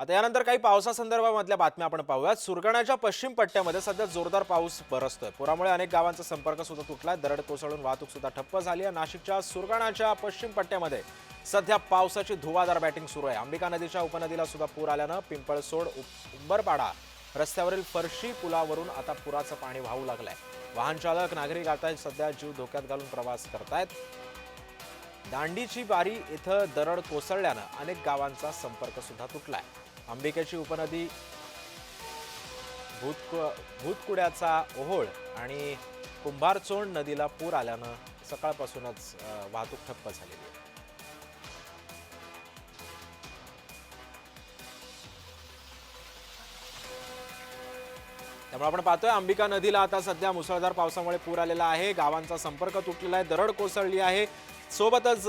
आता यानंतर काही पावसासंदर्भामधल्या बातम्या आपण पाहूयात. सुरगाण्याच्या पश्चिम पट्ट्यामध्ये सध्या जोरदार पाऊस बरसतोय. पुरामुळे अनेक गावांचा संपर्क सुद्धा तुटलाय. दरड कोसळून वाहतूक सुद्धा ठप्प झाली आहे. नाशिकच्या सुरगाणाच्या पश्चिम पट्ट्यामध्ये सध्या पावसाची धुवाधार बॅटिंग सुरू आहे. अंबिका नदीच्या उपनदीला सुद्धा पूर आल्यानं पिंपळसोड उंबरपाडा रस्त्यावरील फरशी पुलावरून आता पुराचं पाणी वाहू लागलंय. वाहन चालक नागरिक आता सध्या जीव धोक्यात घालून प्रवास करतायत. दांडीची बारी इथं दरड कोसळल्यानं अनेक गावांचा संपर्क सुद्धा तुटलाय. अंबिकेची उपनदी भूतकु भूतकुड्याचा ओहोळ आणि कुंभारचोंड नदीला पूर आल्यानं सकाळपासूनच वाहतूक ठप्प झालेली आहे. त्यामुळे आपण पाहतोय अंबिका नदीला आता सध्या मुसळधार पावसामुळे पूर आलेला आहे. गावांचा संपर्क तुटलेला आहे दरड कोसळली आहे. सोबतच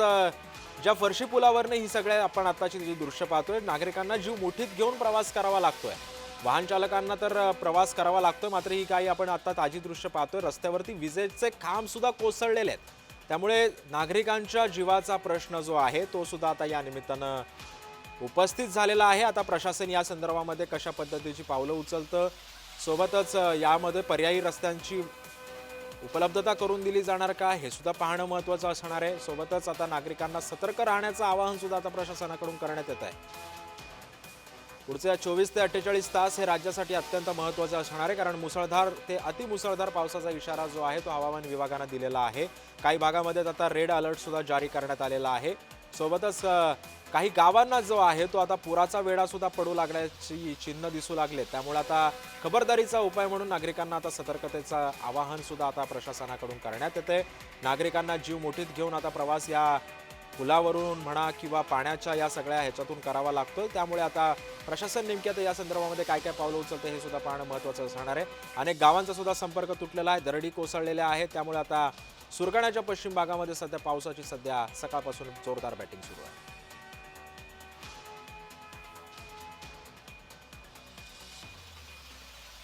ज्या फरशी पुलावरनं ही सगळ्या आपण आताची जी दृश्य पाहतोय नागरिकांना जीव मुठीत घेऊन प्रवास करावा लागतोय. वाहन चालकांना तर प्रवास करावा लागतोय मात्र ही काही आपण आता ताजी दृश्य पाहतोय. रस्त्यावरती विजेचे खांब सुद्धा कोसळलेले आहेत. त्यामुळे नागरिकांच्या जीवाचा प्रश्न जो आहे तो सुद्धा आता या निमित्तानं उपस्थित झालेला आहे. आता प्रशासन या संदर्भामध्ये कशा पद्धतीची पावलं उचलतं सोबतच यामध्ये पर्यायी रस्त्यांची उपलब्धता करून दिली जाणार का हे सुद्धा पाहणं महत्त्वाचं असणार आहे. सोबतच आता नागरिकांना सतर्क राहण्याचं आवाहन सुद्धा आता प्रशासनाकडून करण्यात येत आहे. पुढच्या चोवीस ते अठ्ठेचाळीस तास हे राज्यासाठी अत्यंत महत्त्वाचे असणार आहे कारण मुसळधार ते अतिमुसळधार पावसाचा इशारा जो आहे तो हवामान विभागानं दिलेला आहे. काही भागामध्ये आता रेड अलर्ट सुद्धा जारी करण्यात आलेला आहे. सोबतच काही गावांना जो आहे तो आता पुराचा वेढा सुद्धा पडू लागल्याची चिन्ह दिसू लागले त्यामुळे आता खबरदारीचा उपाय म्हणून नागरिकांना आता सतर्कतेचं आवाहन सुद्धा आता प्रशासनाकडून करण्यात येते नागरिकांना जीव मोठीत घेऊन आता प्रवास या पुलावरून म्हणा किंवा पाण्याच्या या सगळ्या ह्याच्यातून करावा लागतो त्यामुळे आता प्रशासन नेमक्या तर या संदर्भामध्ये काय काय पावलं उचलते हे सुद्धा पाहणं महत्त्वाचं असणार आहे. अनेक गावांचा सुद्धा संपर्क तुटलेला आहे दरडी कोसळलेल्या आहेत. त्यामुळे आता सुरगाण्याच्या पश्चिम भागामध्ये सध्या पावसाची सध्या सकाळपासून जोरदार बॅटिंग सुरू आहे.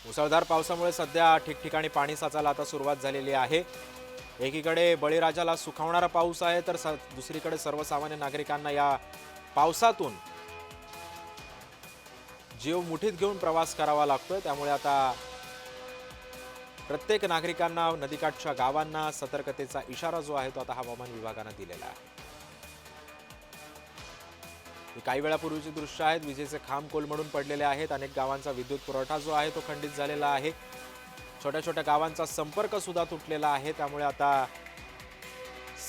मुसळधार पावसामुळे सध्या ठिकठिकाणी पाणी साचायला आता सुरुवात झालेली आहे. एकीकडे बळीराजाला सुखावणारा पाऊस आहे तर स- दुसरीकडे सर्वसामान्य नागरिकांना या पावसातून जीव मुठीत घेऊन प्रवास करावा लागतोय. त्यामुळे आता प्रत्येक नागरिकांना नदीकाठच्या गावांना सतर्कतेचा इशारा जो आहे तो आता हवामान विभागानं दिलेला आहे. ही काही वेळापूर्वीची दृश्य आहेत. विजेचे खांब कोलमडून पडलेले आहेत. अनेक गावांचा विद्युत पुरवठा जो आहे तो खंडित झालेला आहे. छोट्या छोट्या गावांचा संपर्क सुद्धा तुटलेला आहे. त्यामुळे आता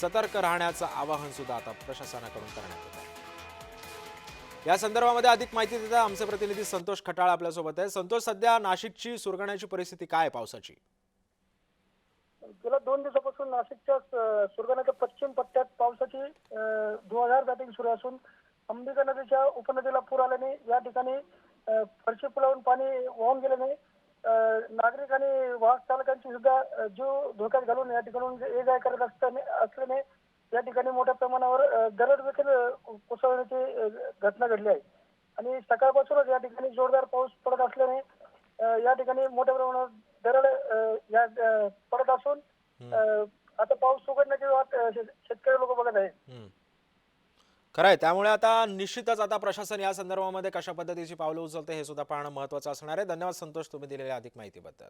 सतर्क राहण्याचं आवाहन सुद्धा आता प्रशासनाकडून करण्यात येत आहे. या संदर्भामध्ये अधिक माहिती देतात आमचे प्रतिनिधी संतोष खटाळ आपल्यासोबत आहे. संतोष सध्या नाशिकची सुरगाण्याची परिस्थिती काय आहे पावसाची? गेल्या दोन दिवसापासून नाशिकच्या सुरगाण्याच्या पश्चिम पट्ट्यात पावसाची धुवाधार बॅटिंग सुरू असून अंबिका नदीच्या उपनदीला पूर आल्याने या ठिकाणी फरशी पुलावरून पाणी वाहून गेल्याने नागरिक आणि वाहक चालकांची सुद्धा जीव धोक्यात घालून या ठिकाणून ये जा करत असताना असल्याने या ठिकाणी मोठ्या प्रमाणावर दरड देखील कोसळण्याची घटना घडली आहे. आणि सकाळपासूनच या ठिकाणी जोरदार पाऊस पडत असल्याने या ठिकाणी मोठ्या प्रमाणावर दरड या पडत असून आता पाऊस उघडण्याची वाट शेतकरी लोक बघत आहेत. खरं आहे त्यामुळे आता निश्चितच आता प्रशासन या संदर्भामध्ये कशा पद्धतीची पावलं उचलते हे सुद्धा पाहणं महत्त्वाचं असणार आहे. धन्यवाद संतोष तुम्ही दिलेल्या अधिक माहितीबद्दल.